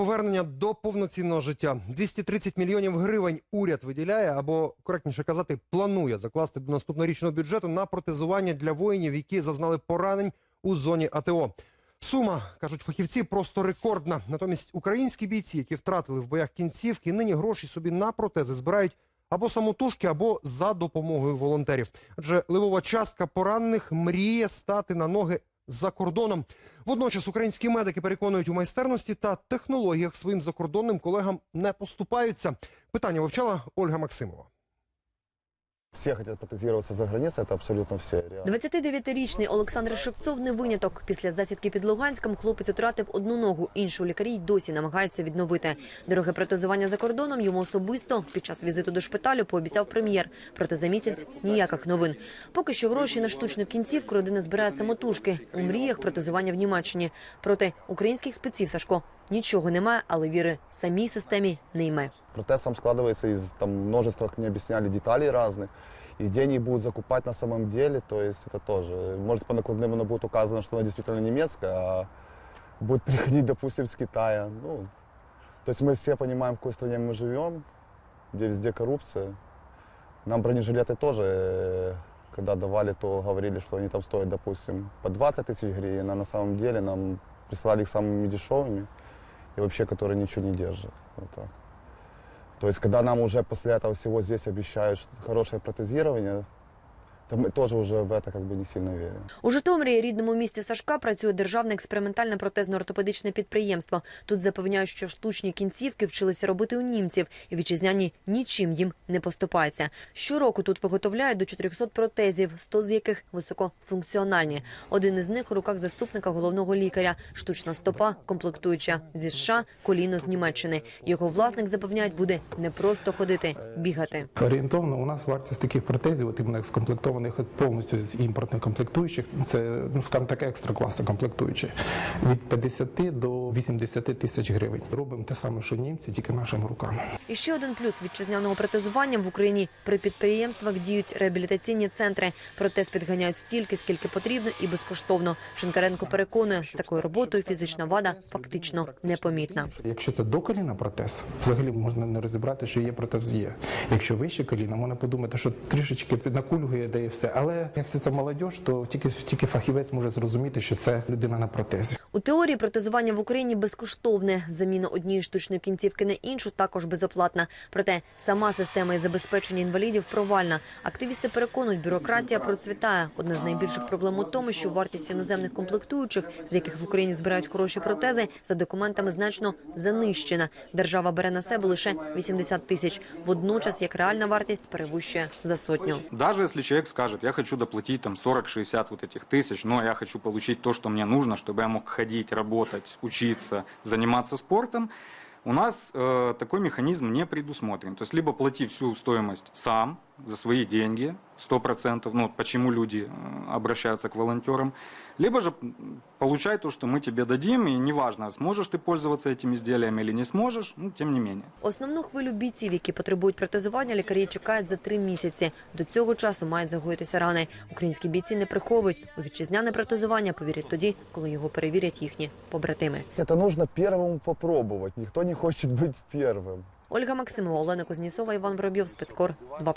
повернення до повноцінного життя. 230 мільйонів гривень уряд виділяє, або коректніше казати, планує закласти до наступнорічного бюджету на протезування для воїнів, які зазнали поранень у зоні АТО. Сума кажуть фахівці, просто рекордна. Натомість українські бійці, які втратили в боях кінцівки, нині гроші собі на протези збирають або самотужки, або за допомогою волонтерів. Адже ливова частка поранених мріє стати на ноги за кордоном. Водночас українські медики переконують у майстерності та технологіях своїм закордонним колегам не поступаються. Питання вивчала Ольга Максимова. Все хотят протезироваться за границей, это абсолютно все. Реально. 29-річний Олександр Шевцов не виняток. Після засідки під Луганськом хлопець втратив одну ногу. Іншу лікарі й досі намагаються відновити. Дороге протезування за кордоном йому особисто під час візиту до шпиталю пообіцяв прем'єр. Проте за місяць ніяких новин. Поки що гроші на штучну кінцівку родина збирає самотужки. У мріях протезування в Німеччині. Проти українських спеців Сашко нічого немає, але віри самій системі не йме. Протез сам складывается из там, множества, как мне объясняли, деталей разных. И где они будут закупать на самом деле, то есть это тоже. Может, по накладным оно будет указано, что она действительно немецкая, а будет приходить, допустим, с Китая. Ну, то есть мы все понимаем, в какой стране мы живем, где везде коррупция. Нам бронежилеты тоже, э, когда давали, то говорили, что они там стоят, допустим, по 20 тысяч гривен, а на самом деле нам присылали их самыми дешевыми и вообще, которые ничего не держит. Вот так. То есть, когда нам уже после этого всего здесь обещают хорошее протезирование, то мы тоже уже в это как бы не сильно верим. У Житомирі, рідному місті Сашка, працює державне експериментальне протезно-ортопедичне підприємство. Тут запевняють, що штучні кінцівки вчилися робити у німців, і вітчизняні нічим їм не поступаються. Щороку тут виготовляють до 400 протезів, 100 з яких високофункціональні. Один із них у руках заступника головного лікаря. Штучна стопа, комплектуюча зі США, коліно з Німеччини. Його власник запевняють, буде не просто ходити, бігати. Орієнтовно у нас вартість таких протезів, от іменно скомплектованих от повністю з імпортних комплектуючих, це ну скажімо так, екстра класу комплектуючі від 50 до 80 тисяч гривень. Робимо те саме, що німці, тільки нашими руками. І ще один плюс вітчизняного протезування в Україні при підприємствах діють реабілітаційні центри. Протез підганяють стільки, скільки потрібно, і безкоштовно. Шинкаренко переконує, з такою роботою фізична вада фактично непомітна. Якщо це до коліна протез, взагалі можна не розібрати, що є протез є. Якщо вище коліна, можна подумати, що трішечки накульгує, де все. Але якщо це молодь, то тільки тільки фахівець може зрозуміти, що це людина на протезі. У теорії протезування в Україні безкоштовне. Заміна однієї штучної кінцівки на іншу також безоплатна. Проте сама система із забезпечення інвалідів провальна. Активісти переконують, бюрократія процвітає. Одна з найбільших проблем у тому, що вартість іноземних комплектуючих, з яких в Україні збирають хороші протези, за документами значно занищена. Держава бере на себе лише 80 тисяч. Водночас, як реальна вартість перевищує за сотню. Даже если человек скажет, я хочу доплатить там 40-60 вот этих тысяч, но я хочу получить то, что мне нужно, чтобы я мог ходить, работать, учиться, заниматься спортом, у нас э, такой механизм не предусмотрен. То есть либо плати всю стоимость сам за свои деньги, 100%, ну вот почему люди э, обращаются к волонтерам, либо же м, получай то, что мы тебе дадим, и неважно, сможешь ты пользоваться этим изделием или не сможешь, ну, тем не менее. Основну хвилю бійців, які потребують протезування, лікарі чекають за три місяці. До цього часу мають загоїтися рани. Українські бійці не приховують. У вітчизняне протезування повірять тоді, коли його перевірять їхні побратими. Это нужно первому попробовать. Никто не хочет быть первым. Ольга Максимова, Олена Кузнєцова, Іван Воробйов, спецкор 2+,2.